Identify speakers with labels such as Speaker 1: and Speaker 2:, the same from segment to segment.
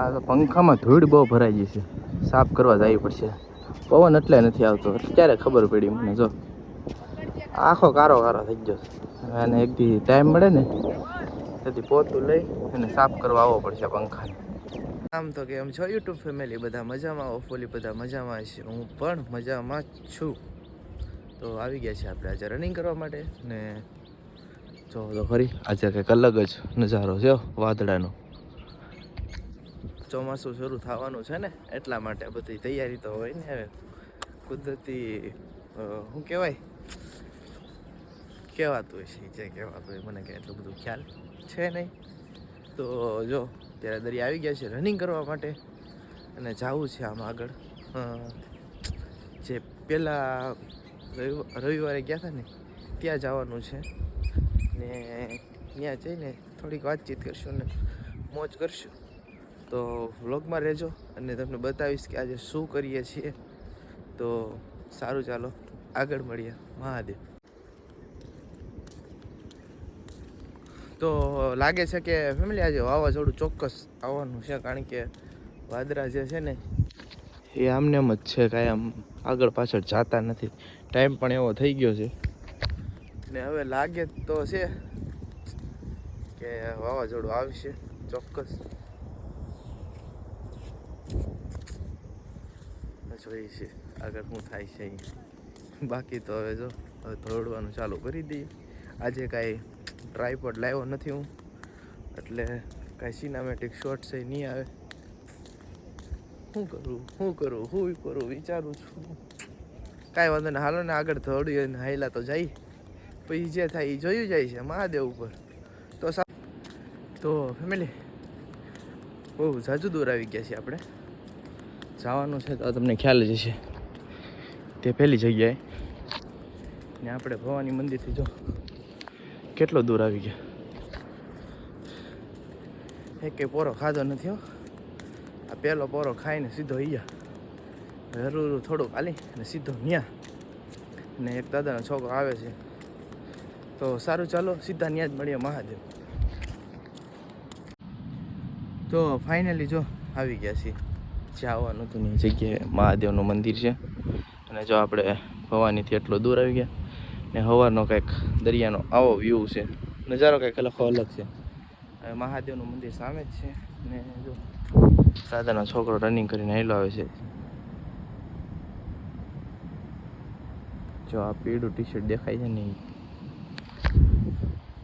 Speaker 1: આ તો પંખામાં ધૂળ બહુ ભરાઈ ગઈ છે. સાફ કરવા જવી પડશે. પવન એટલે નથી આવતો. ક્યારે ખબર પડી મને, જો. આખો કારો કારો થઈ ગયો અને એક દી ટાઈમ મળે ને, તેથી પોતું લઈ અને સાફ કરવા આવવો પડશે પંખાને. આમ તો કેમ છો? યુટ્યુબ ફેમિલી બધા મજામાં ઓફોલી બધા મજામાં છે. હું પણ મજામાં છું. તો આવી ગયા છે આપણે આજે રનિંગ કરવા માટે ને જો, તો ખરી. આજે કંઈક અલગ જ નજારો છે વાદળાનો. ચોમાસું શરૂ થવાનું છે ને, એટલા માટે બધી તૈયારી તો હોય ને હવે. કુદરતી શું કહેવાય? કહેવાતું છે જે કહેવાતું હોય, મને કંઈ એટલું બધું ખ્યાલ છે નહીં. તો જો, ત્યારે દરિયા આવી ગયા છે રનિંગ કરવા માટે અને જવું છે આમ આગળ. જે પહેલાં રવિ- રવિવારે ગયા હતા ને, ત્યાં જવાનું છે. ને, ત્યાં જઈને થોડીક વાતચીત કરશું ને, મોજ કરશું. તો વ્લોગમાં રહેજો અને તમને બતાવીશ કે આજે શું કરીએ છીએ. તો સારું ચાલો, આગળ મળીએ. મહાદેવ. તો લાગે છે કે ફેમિલી આજે વાવાઝોડું ચોક્કસ આવવાનું છે, કારણ કે વાદરા જે છે ને, એ આમને એમ જ છે કાંઈ આમ આગળ પાછળ જાતા નથી. ટાઈમ પણ એવો થઈ ગયો છે. ને હવે લાગે તો છે કે વાવાઝોડું આવશે ચોક્કસ. જોઈએ છે. આગળ શું થાય છે અહીં. બાકી તો હવે જો, હવે દોડવાનું ચાલુ કરી દઈએ. આજે કાંઈ ટ્રાયપોડ લાવ્યો નથી હું. એટલે કાંઈ સિનેમેટિક શોટ છે નહીં આવે. શું કરું શું કરું શું કરું, વિચારું છું. કાંઈ વાંધો નહીં, હાલો ને આગળ દોડીએ ને હાઈલા તો જાય. પછી જે થાય એ જોયું જાય છે, મહાદેવ ઉપર. તો સા તો ફેમિલી બહુ ઝાઝુ દૂર આવી ગયા છીએ આપણે. જવાનું છે તો તમને ખ્યાલ જ હશે. તે પહેલી જગ્યાએ. ને આપણે ભવાની મંદિરથી જો કેટલો દૂર આવી ગયા. એક પોરો ખાધો નથી હો. આ પહેલો પોરો ખાઈને સીધો અહીંયા. હરું થોડુંક હાલી અને સીધો ન્યા. ને એક દાદાનો છોકરો આવે છે. તો સારું ચાલો, સીધા ન્યા જ મળીએ મહાદેવ. તો ફાઇનલી જો આવી ગયા છીએ. જ્યાં આવવાનું હતું ને એ જગ્યાએ મહાદેવનું મંદિર છે. અને જો આપણે ભવાનીથી એટલો દૂર આવી ગયા, ને હવાનો કંઈક દરિયાનો આવો વ્યૂ છે. નજારો કંઈક લખો અલગ છે. હવે મહાદેવનું મંદિર સામે જ છે. ને જો દાદાનો છોકરો રનિંગ કરીને હેલો આવે છે. જો આ પીળું ટી શર્ટ દેખાય છે ને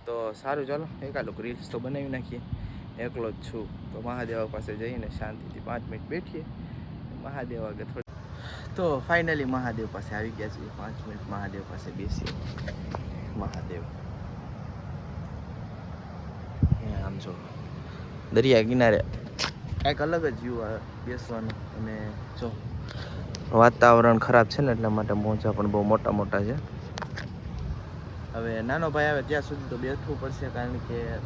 Speaker 1: તો સારું, ચાલો. એકાદું રીલ્સ તો બનાવી નાખીએ. એકલો જ છું. તો મહાદેવ પાસે જઈને શાંતિથી પાંચ મિનિટ બેઠીએ. મહાદેવ આગળ થોડી તો ફાઇનલી મહાદેવ પાસે આવી ગયા છીએ. પાંચ મિનિટ મહાદેવ પાસે બેસીએ. મહાદેવ. આમ જો. દરિયા કિનારે કંઈક અલગ જ વ્યૂ આવે બેસવાનું. અને જો, વાતાવરણ ખરાબ છે ને, એટલા માટે મોજા પણ બહુ મોટા મોટા છે. હવે નાનો ભાઈ આવે ત્યાં સુધી તો બેઠવું પડશે કારણ કે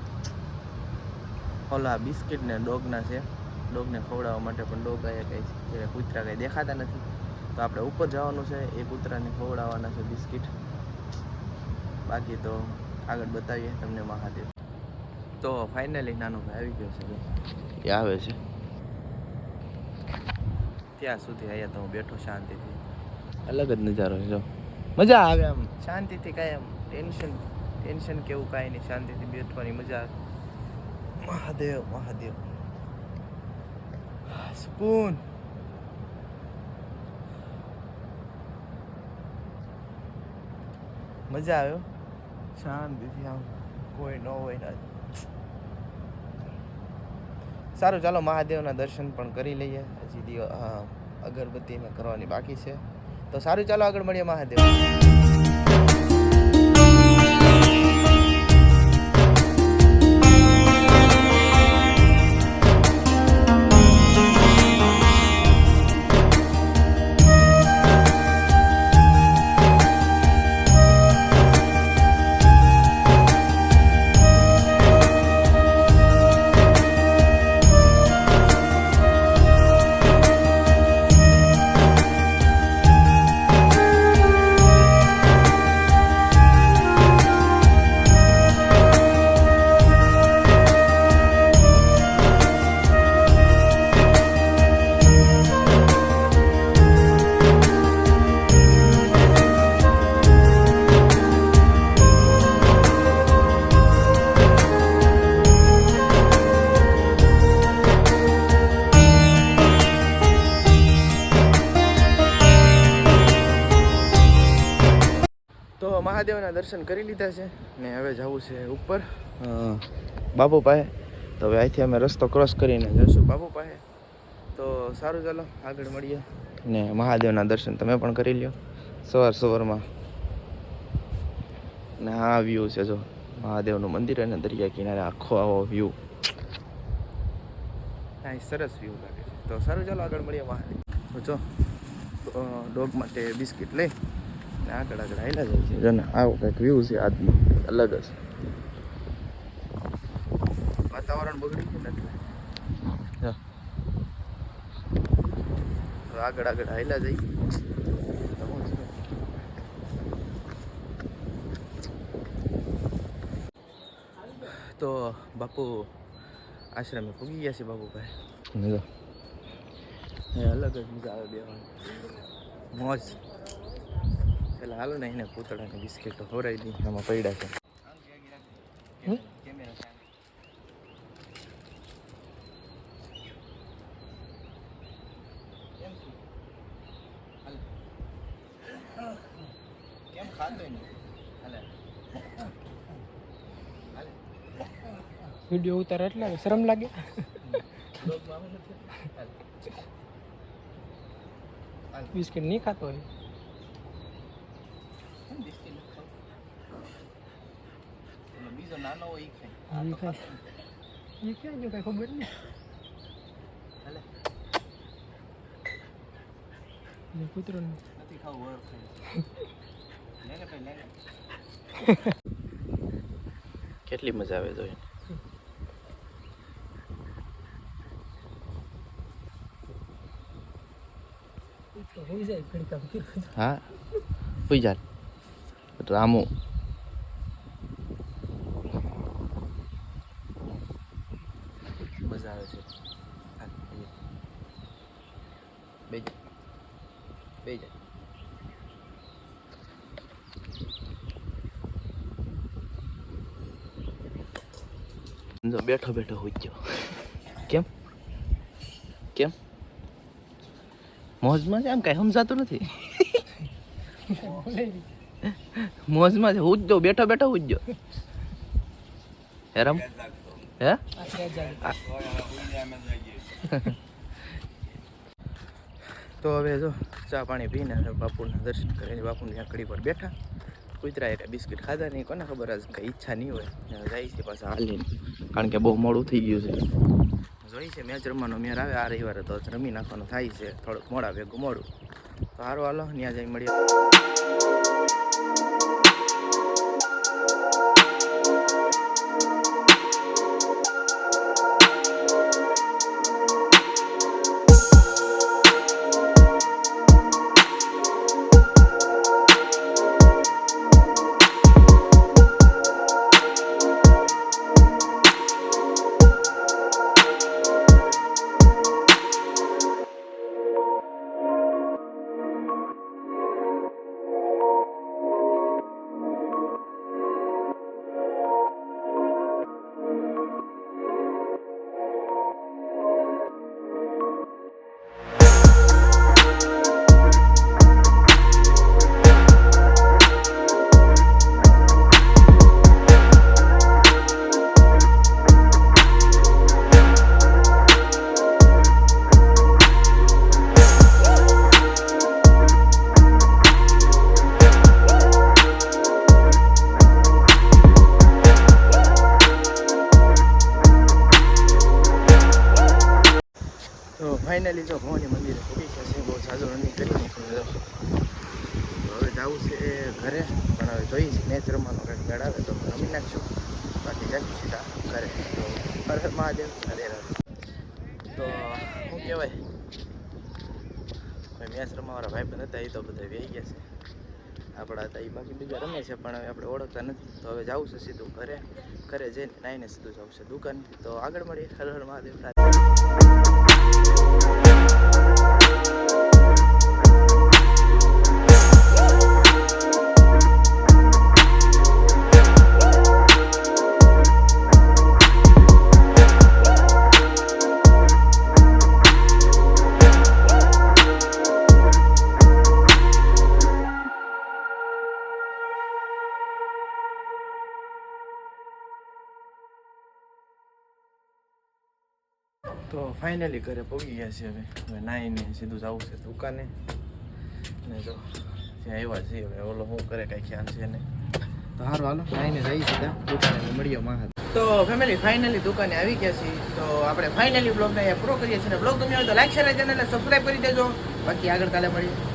Speaker 1: ઓલા બિસ્કિટ ને ડોગના છે. ડોગને ખવડાવવા માટે પણ ડોગ આવ્યા કાંઈ છે. કૂતરા કાંઈ દેખાતા નથી. તો આપણે ઉપર જવાનું છે. એ કૂતરાને ખવડાવવાના છે બિસ્કિટ. બાકી તો આગળ બતાવીએ તમને મહાદેવ. તો ફાઇનલી નાનો ભાઈ આવી ગયો છે એ આવે છે. ત્યાં સુધી અહીંયા તો હું બેઠો શાંતિથી. અલગ જ નજારો છે જો. મજા આવે આમ. શાંતિથી કાંઈ આમ ટેન્શન ટેન્શન કેવું કાંઈ નહીં. શાંતિથી બેઠવાની મજા આવે. મહાદેવ મહાદેવ સુકૂન મજા આવ્યો શાંતિથી આમ કોઈ ન હોય ના સારું, ચાલો, મહાદેવના દર્શન પણ કરી લઈએ. હજી દિવ અગરબત્તી કરવાની બાકી છે. તો સારું, ચાલો, આગળ મળીએ મહાદેવ. મહાદેવના દર્શન કરી લીધા છે ને હવે જવું છે ઉપર. બાપુ પાસે? તો હવે અહીંથી અમે રસ્તો ક્રોસ કરીને જઈશું. બાપુ પાસે? તો સારું ચાલો આગળ મળીએ. ને મહાદેવના દર્શન તમે પણ કરી લ્યો. સવાર સવારમાં. ને આ વ્યૂ છે જો મહાદેવનું મંદિર અને દરિયા કિનારે આખો આવો વ્યૂ સરસ વ્યૂ લાગે છે. તો સારું ચાલો આગળ મળીએ. મહાદેવ જો ડોગ માટે બિસ્કિટ લઈ. આગળ આગળ આવેલા જાય છે. જો ને આવો કંઈક વ્યૂ છે આજનું અલગ જ. વાતાવરણ બગડી ગયું એટલે. આગળ આગળ આવેલા જઈ તો બાપુ આશ્રમે પૂગી ગયા છે બાપુભાઈ? જો એ અલગ જ મજા આવે બેવાની મોજ. પેલા હાલો ને એને પૂતળાની બિસ્કિટો હોરાઈ દી આમાં પડ્યા છે.
Speaker 2: વીડિયો ઉતાર એટલે શરમ લાગે. બિસ્કિટ નહીં ખાતો હોય.
Speaker 1: કેમ બિસ્કિટ નથી બીજો નાનો હોય એ ખાય
Speaker 2: ખાય. એ ક્યાં ગયો કઈ ખબર નહીં
Speaker 1: હાલે
Speaker 2: કૂતરો
Speaker 1: નથી ખાવું વર ખાય લે ને ભાઈ લે ને કેટલી મજા આવે તો
Speaker 2: તો હોઈ જાય ઘડી કામ કર્યું
Speaker 1: હા હોઈ જા રામુ મજા આવે છે. બે બે જાય જો. બેઠો બેઠો હોઈ ગયો. કેમ? કેમ? મોજમાં આમ કાંઈ સમજાતું નથી. મોજમાં છે. ઉજજો, બેઠો બેઠો હું હેરમ? હે? તો હવે જો, ચા પાણી પીને બાપુના દર્શન કરીને બાપુની આંકડી પર બેઠા. કુતરા એટલે બિસ્કિટ ખાધા નહીં, કોને ખબર? આજ કંઈ ઈચ્છા નહીં હોય. જાય છે પાછા હાલીને. કારણ કે બહુ મોડું થઈ ગયું છે. જોઈ છે, મેચ રમવાનો મેર આવે. આ રવિવારે તો રમી નાખવાનું થાય છે. થોડુંક મોડા ભેગું મોડું. તો સારું હાલો ત્યાં જઈ મળીએ. ફાઇનલી જો ભવાની મંદિરે ગયા છે બહુ સાજો રનિંગ હવે જવું છે ઘરે, પણ હવે જોઈએ છે મેચ રમવાનો કંઈક મેળ આવે તો રમી નાખશું. બાકી જઈશું સીધા ઘરે. તો હર મહાદેવ હરે તો શું કહેવાય? કોઈ મેચ રમવાવાળા ભાઈ પણ હતા, એ તો બધા વહી ગયા છે. આપણા હતા એ બાકી બીજા રમે છે, પણ હવે આપણે ઓળખતા નથી. તો હવે જવું છે સીધું ઘરે. ઘરે જઈને નાઈને સીધું જવું છે દુકાન. તો આગળ મળીએ. હર હર મહાદેવ. ફાઇનલી ઘરે પહોંચી ગયા છે હવે. હવે નાહીને સીધું જવું છે દુકાને. ને જો, ત્યાં આવ્યા છીએ હવે. ઓલો શું કરે, કાંઈ ખ્યાલ છે ને તો સારું હાલો. નાહીને જઈ સીધા દુકાને મળીએ માં તો ફેમિલી ફાઇનલી દુકાને આવી ગયા છીએ. તો આપણે ફાઇનલી બ્લોગને અહીંયા પૂરો કરીએ છીએ. બ્લોગ ગમ્યો હોય તો લાઈક શેર ચેનલને સબસ્ક્રાઈબ કરી દેજો. બાકી આગળ કાલે મળીએ.